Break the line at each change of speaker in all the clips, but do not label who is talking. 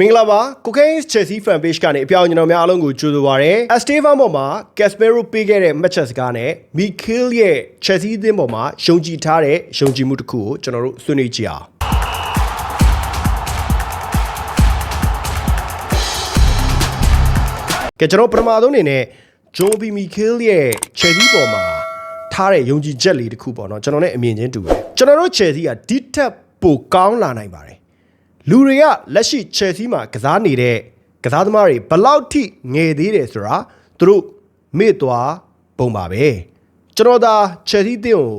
မင်္ဂလာပါ Cocaine Chelsea fan page ကနေအပြောင်းကျွန်တော်များအားလုံးကိုကြိုဆိုပါရစေ။ Estevan ပေါ်မှာ Casemiro ပေးခဲ့တဲ့ match စကားနဲ့ Mikel ရဲ့ Chelsea အသင်းပေါ်မှာယုံကြည်ထားတဲ့ယုံကြည်မှုတစ်ခုကိုကျွန်တော်တို့ဆွေးနွေးကြည့်အောင်။ကဲကျွန်တော်ပထမဆုံးအနေနဲ့ Joe B Mikel ရဲ့ Chelsea ပေါ်မှာထားတဲ့ယုံကြည်ချက်လေးတစ်ခုပေါ့နော်ကျွန်တော်နဲ့အမြင်ချင်းတူတယ်။ကျွန်တော်တို့ Chelsea ကဒီထက်ပိုကောင်းလာနိုင်ပါတယ်။ လူတွေကလက်ရှိ Chelsea မှာကစားနေတဲ့ကစားသမားတွေဘယ်လောက်ထိငယ်သေးတယ်ဆိုတာသူတို့မေ့သွားပုံပါပဲကျွန်တော်သာ Chelsea တင်းကို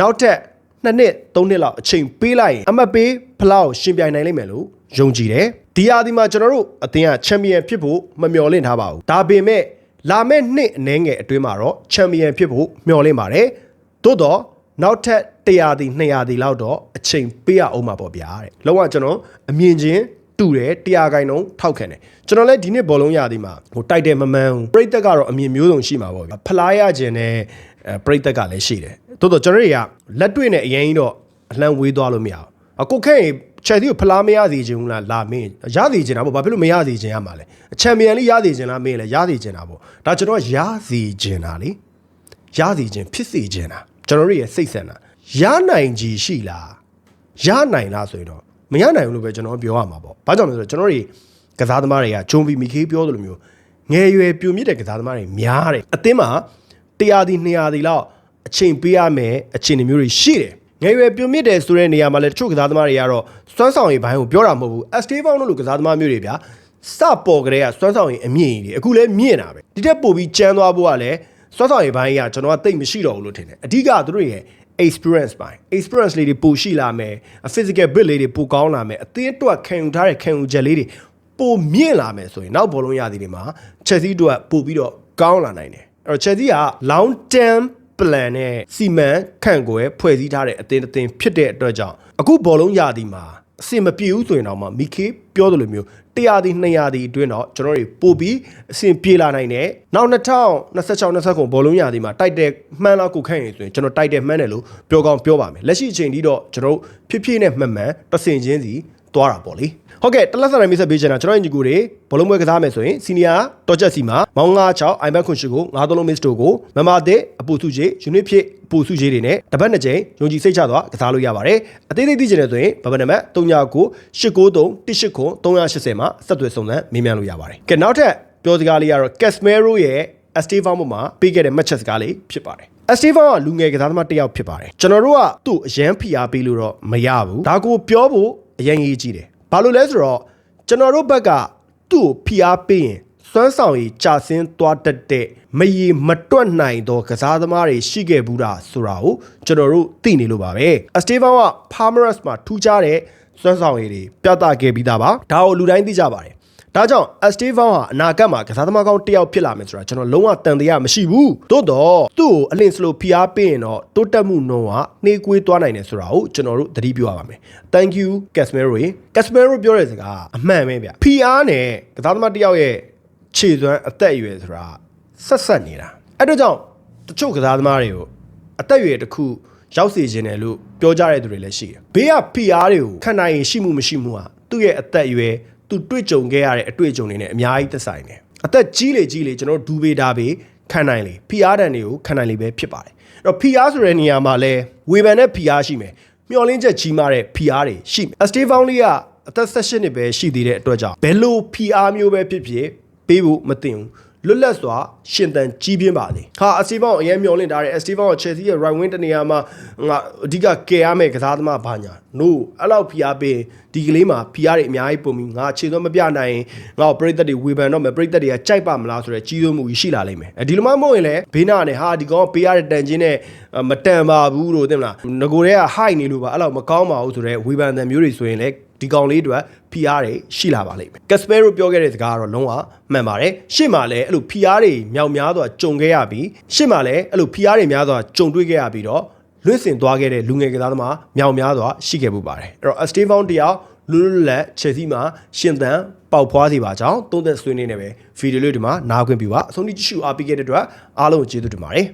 နောက်ထပ်နှစ်နှစ်သုံးနှစ်လောက်အချိန်ပေးလိုက်ရင်အမတ်ပေးဖလောက်ရှင်ပြိုင်နိုင်လိမ့်မယ်လို့ယုံကြည်တယ်ဒီဟာဒီမှာကျွန်တော်တို့အသင်းကချန်ပီယံဖြစ်ဖို့မမျှော်လင့်ထားပါဘူးဒါပေမဲ့လာမယ့်နှစ်အနည်းငယ်အတွင်းမှာတော့ချန်ပီယံဖြစ်ဖို့မျှော်လင့်ပါတယ်သို့တော့နောက်ထပ် 100ဒီ200ဒီလောက်တော့အချိန်ပေးရအောင်မှာပေါ့ဗျာတဲ့လောကကျွန်တော်အမြင်ချင်းတူတယ်100ခိုင်နှုန်းထောက်ခံတယ်ကျွန်တော်လည်းဒီနှစ်ဘောလုံးရသည်မှာဟိုတိုက်တယ်မမှန်ဘူးပြိသက်ကတော့အမြင်မျိုးစုံရှိမှာပေါ့ဗျာဖလားရခြင်းနဲ့အဲပြိသက်ကလည်းရှိတယ်တိုးတော့ကျွန်တော်တွေကလက်တွေ့နဲ့အရင်ကြီးတော့အလှမ်းဝေးသွားလို့မရဘူးအခုခက်ချယ်တီကိုဖလားမရစေချင်ဘူးလားလာမင်းရစေချင်တာပေါ့ဘာဖြစ်လို့မရစေချင်ရမှာလဲချန်ပီယံလိရစေချင်လားမင်းလည်းရစေချင်တာပေါ့ဒါကျွန်တော်ကရစေချင်တာလေရစေချင်ဖြစ်စေချင်တာကျွန်တော်တို့ရဲ့စိတ်ဆန္ဒ ရနိုင်ကြီးရှိလားရနိုင်လားဆိုရင်တော့မရနိုင်ဘူးလို့ပဲကျွန်တော်ပြောရမှာပေါ့ဘာကြောင့်လဲဆိုတော့ကျွန်တော်တွေကစားသမားတွေကဂျုံဘီမီခေးပြောသလိုမျိုးငယ်ရွယ်ပြိုမြင့်တဲ့ကစားသမားတွေများတယ်အသင်းမှာ100ဒီ200ဒီလောက်အချိန်ပေးရမယ်အချိန်မျိုးတွေရှိတယ်ငယ်ရွယ်ပြိုမြင့်တယ်ဆိုတဲ့နေရာမှာလည်းတချို့ကစားသမားတွေကတော့စွမ်းဆောင်ရည်ဘိုင်းကိုပြောတာမဟုတ်ဘူးအစတေးပေါင်းတို့လိုကစားသမားမျိုးတွေဗျာစပေါ်ကလေးကစွမ်းဆောင်ရည်အမြင့်ကြီးတွေအခုလည်းမြင့်တာပဲဒီတက်ပို့ပြီးကျန်းသွားဖို့ကလည်း စွမ်းဆောင်ရည်ဘိုင်းကကျွန်တော်ကတိတ်မရှိတော့ဘူးလို့ထင်တယ်အဓိကသူတို့ရဲ့ experience ပိုင်း experience လေးတွေပိုရှိလာမယ် physical build လေးတွေပိုကောင်းလာမယ်အသင်းအတွက်ခံယူထားတဲ့ခံယူချက်လေးတွေပိုမြင့်လာမယ်ဆိုရင်နောက်ဘောလုံးရသည်တွေမှာ Chelsea အတွက်ပို့ပြီးတော့ကောင်းလာနိုင်တယ်အဲ့တော့ Chelsea က long term plan နဲ့စီမံခန့်ခွဲဖွဲ့စည်းထားတဲ့အသင်းတစ်သင်းဖြစ်တဲ့အတွက်ကြောင့်အခုဘောလုံးရသည်မှာ အဆင်မပြေဘူးဆိုရင်တော့မှမိခေပြောသလိုမျိုး100ဒီ200ဒီအတွင်းတော့ကျွန်တော်တွေပို့ပြီးအဆင်ပြေလာနိုင်တယ်နောက်2026 29ခုဘောလုံးရသည်မှာတိုက်တဲ့မှန်းလောက်ကိုခန့်ရင်ဆိုရင်ကျွန်တော်တိုက်တဲ့မှန်းတယ်လို့ပြောကောင်းပြောပါမယ်လက်ရှိအချိန်ထိတော့ကျွန်တော်ဖြစ်ဖြစ်နဲ့မှန်မှန်တဆင်ချင်းစီ သွားတာပေါ့လေဟုတ်ကဲ့တလက်ဆန်ရမိတ်ဆက်ပေးချင်တာကျွန်တော်ညီကိုတွေဘလုံးပွဲကစားမယ်ဆိုရင်စီနီယာတော်ချက်စီမှာမောင်း96အိုင်ဘက်ခွန်ရှိကိုငါးသုံးလုံးမစ်စတိုကိုမမတဲ့အပူစုကြီးယူနစ်ဖြစ်အပူစုကြီးတွေနဲ့တပတ်နှစ်ကြိမ်ယုံကြည်စိတ်ချသွားကစားလို့ရပါတယ်အသေးသေးသိချင်တယ်ဆိုရင်ဘဘနံပါတ်39 893 189 380မှာဆက်သွယ်စုံစမ်းမေးမြန်းလို့ရပါတယ်ကဲနောက်ထပ်ပြောစကားလေးကတော့ Casemiro ရဲ့ Estevan ပေါ်မှာပေးခဲ့တဲ့ match စကားလေးဖြစ်ပါတယ်အစတီဗန်ကလူငယ်ကစားသမားတစ်ယောက်ဖြစ်ပါတယ်ကျွန်တော်တို့ကသူ့အရန်ဖိအားပေးလို့တော့မရဘူးဒါကိုပြောဖို့ အရင်ကြီးကြည့်တယ်ဘာလို့လဲဆိုတော့ကျွန်တော်တို့ဘက်ကသူ့ကိုဖိအားပေးရင်စွမ်းဆောင်ရည်ကြာဆင်းသွားတတ်တဲ့မရီမတွက်နိုင်သောကစားသမားတွေရှိခဲ့ဘူးတာဆိုတာကိုကျွန်တော်တို့သိနေလို့ပါပဲအစတီဗန်က Palmeiras မှာထူးခြားတဲ့စွမ်းဆောင်ရည်တွေပြသခဲ့ပြီးသားပါဒါကိုလူတိုင်းသိကြပါတယ် ဒါကြောင့် Estevan ဟာအနာဂတ်မှာကစားသမားကောင်းတစ်ယောက်ဖြစ်လာမယ်ဆိုတာကျွန်တော်လုံးဝတန်တရားမရှိဘူး။သို့တော့သူ့ကိုအလင်းစလိုဖိအားပေးရင်တော့တိုးတက်မှုနှုန်းကနှေးကွေးသွားနိုင်တယ်ဆိုတာကိုကျွန်တော်တို့သတိပြုရပါမယ်။ Thank you Casemiro ။ Casemiro ပြောတဲ့စကားအမှန်ပဲဗျ။ဖိအားနဲ့ကစားသမားတစ်ယောက်ရဲ့ခြေစွမ်းအသက်အရွယ်ဆိုတာဆက်ဆက်နေတာ။အဲ့တော့ကြောင့်တချို့ကစားသမားတွေကိုအသက်အရွယ်တစ်ခုရောက်စေခြင်းတယ်လို့ပြောကြတဲ့သူတွေလည်းရှိတယ်။ဘေးကဖိအားတွေကိုခံနိုင်ရင်ရှိမှုမရှိမှုဟာသူ့ရဲ့အသက်အရွယ် သူတွေ့ကြုံခဲ့ရတဲ့အတွေ့အကြုံတွေနဲ့အများကြီးသက်ဆိုင်တယ်အသက်ကြီးလေကြီးလေကျွန်တော်ဒူဘေတာဘေခံနိုင်လေ PR တန်တွေကိုခံနိုင်လေပဲဖြစ်ပါတယ်အဲ့တော့ PR ဆိုတဲ့နေရာမှာလဲဝေဖန်တဲ့ PR ရှိမယ်မျောလင်းချက်ကြီးမားတဲ့ PR တွေရှိမယ်အစတေးဖောင်းလေးကအသက်16နှစ်ပဲရှိသေးတဲ့အတွက်ကြောင့်ဘယ်လို PR မျိုးပဲဖြစ်ဖြစ်ပေးဖို့မသိဘူး လွတ်လပ်စွာရှင်သန်ကြီးပြင်းပါလေဟာအစတီဗောင်အရင်မျောလင့်ထားတယ်အစတီဗောင်က Chelsea ရဲ့ right wing တနေရာမှာငါအဓိကကယ်ရမယ်ကစားသမားဘာညာ no အဲ့လောက်ဖိအားပေးဒီကလေးမှာဖိအားတွေအများကြီးပုံပြီးငါခြေသွမ်းမပြနိုင်ငါ့ကိုပရိသတ်တွေဝေဖန်တော့မယ်ပရိသတ်တွေကကြိုက်ပါမလားဆိုတော့ကြီးစိုးမှုရှိလာလိမ့်မယ်အဲဒီလိုမှမဟုတ်ရင်လည်းဘေးနာနဲ့ဟာဒီကောင်ပေးရတဲ့တန်ချင်းနဲ့မတန်ပါဘူးလို့သိမလားငကိုတွေက high နေလို့ပါအဲ့လောက်မကောင်းပါဘူးဆိုတော့ဝေဖန်တဲ့မျိုးတွေဆိုရင်လည်း ဒီကောင်လေးတွေ PR တွေရှိလာပါလိမ့်မယ်ကက်စပယ်ရိုပြောခဲ့တဲ့စကားကတော့လုံးဝမှန်ပါတယ်ရှေ့မှာလည်းအဲ့လို PR တွေမြောက်များစွာကြုံခဲ့ရပြီးရှေ့မှာလည်းအဲ့လို PR တွေများစွာကြုံတွေ့ခဲ့ရပြီးတော့လွင့်စင်သွားခဲ့တဲ့လူငယ်ကစားသမားမြောက်များစွာရှိခဲ့မှုပါတယ်အဲ့တော့ Steve Vaughan တယောက်လွတ်လွတ်လပ် Chelsea မှာရှင်သန်ပေါက်ဖွားစီပါကြောင်းသုံးသက်ဆွေးနွေးနေပဲဗီဒီယိုလေးဒီမှာနားခွင့်ပြုပါအဆုံးထိကြည့်ရှုအားပေးခဲ့တဲ့အတွက်အားလုံးကိုကျေးဇူးတင်ပါတယ်